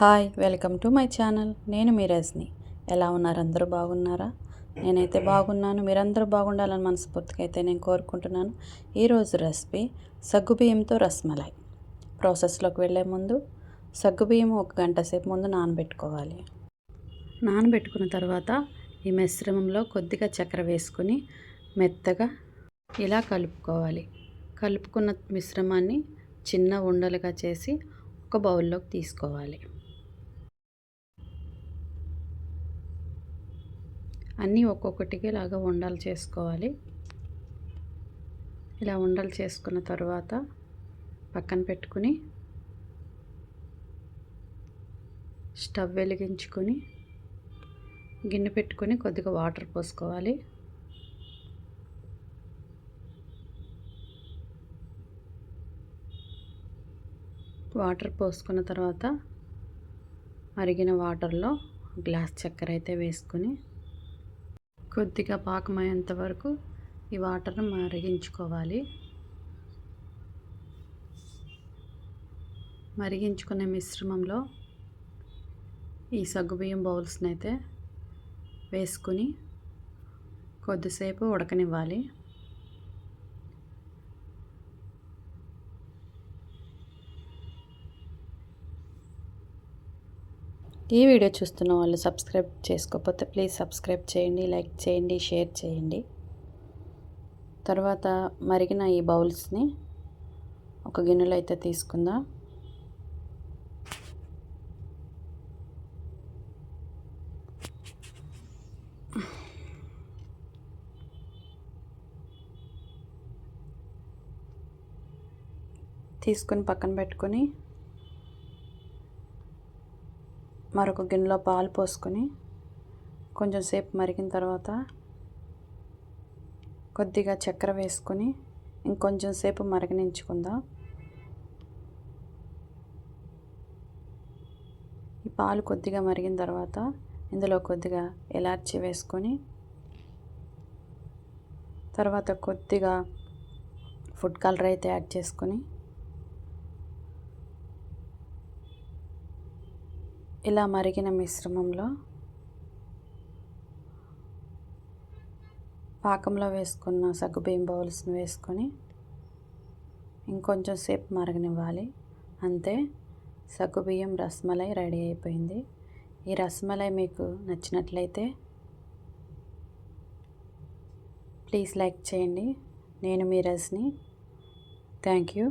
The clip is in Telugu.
Hi welcome to my channel. నేను మీ రజని. ఎలా ఉన్నారు? అందరూ బాగున్నారా? నేనైతే బాగున్నాను. మీరందరూ బాగుండాలని మనస్ఫూర్తిగా అయితే నేను కోరుకుంటున్నాను. ఈరోజు రెసిపీ సగ్గుబియ్యంతో రస్మలై. ప్రాసెస్లోకి వెళ్ళే ముందు సగ్గుబియ్యం ఒక గంట సేపు ముందు నానబెట్టుకోవాలి. నానబెట్టుకున్న తర్వాత ఈ మిశ్రమంలో కొద్దిగా చక్కెర వేసుకుని మెత్తగా ఇలా కలుపుకోవాలి. కలుపుకున్న మిశ్రమాన్ని చిన్న ఉండలుగా చేసి ఒక బౌల్లోకి తీసుకోవాలి. అన్నీ ఒక్కొక్కటికి లాగా ఉండలు చేసుకోవాలి. ఇలా ఉండలు చేసుకున్న తర్వాత పక్కన పెట్టుకుని స్టవ్ వెలిగించుకొని గిన్నె పెట్టుకొని కొద్దిగా వాటర్ పోసుకోవాలి. వాటర్ పోసుకున్న తర్వాత మరిగిన వాటర్లో గ్లాస్ చక్కెర అయితే వేసుకొని కొద్దిగా పాకమయ్యేంత వరకు ఈ వాటర్ని మరిగించుకోవాలి. మరిగించుకునే మిశ్రమంలో ఈ సగ్గుబియ్యం బౌల్స్ని అయితే వేసుకుని కొద్దిసేపు ఉడకనివ్వాలి. ఈ వీడియో చూస్తున్న వాళ్ళు సబ్స్క్రైబ్ చేసుకోకపోతే ప్లీజ్ సబ్స్క్రైబ్ చేయండి లైక్ చేయండి షేర్ చేయండి. తర్వాత మరిగిన ఈ బౌల్స్ని ఒక గిన్నెలో అయితే తీసుకుందాం. తీసుకొని పక్కన పెట్టుకొని మరొక గిన్నెలో పాలు పోసుకొని కొంచెం సేపు మరిగిన తర్వాత కొద్దిగా చక్కెర వేసుకొని ఇంకొంచెం సేపు మరగనించుకుందాం. ఈ పాలు కొద్దిగా మరిగిన తర్వాత ఇందులో కొద్దిగా ఎలాచి వేసుకొని తర్వాత కొద్దిగా ఫుడ్ కలర్ అయితే యాడ్ చేసుకొని ఇలా మరిగిన మిశ్రమంలో పాకంలో వేసుకున్న సగ్గుబియ్యం బౌల్స్ని వేసుకొని ఇంకొంచెం సేపు మరగనివ్వాలి. అంతే సగ్గుబియ్యం రసమలై రెడీ అయిపోయింది. ఈ రసమలై మీకు నచ్చినట్లయితే ప్లీజ్ లైక్ చేయండి. నేను మీ రస్ని థ్యాంక్ యూ.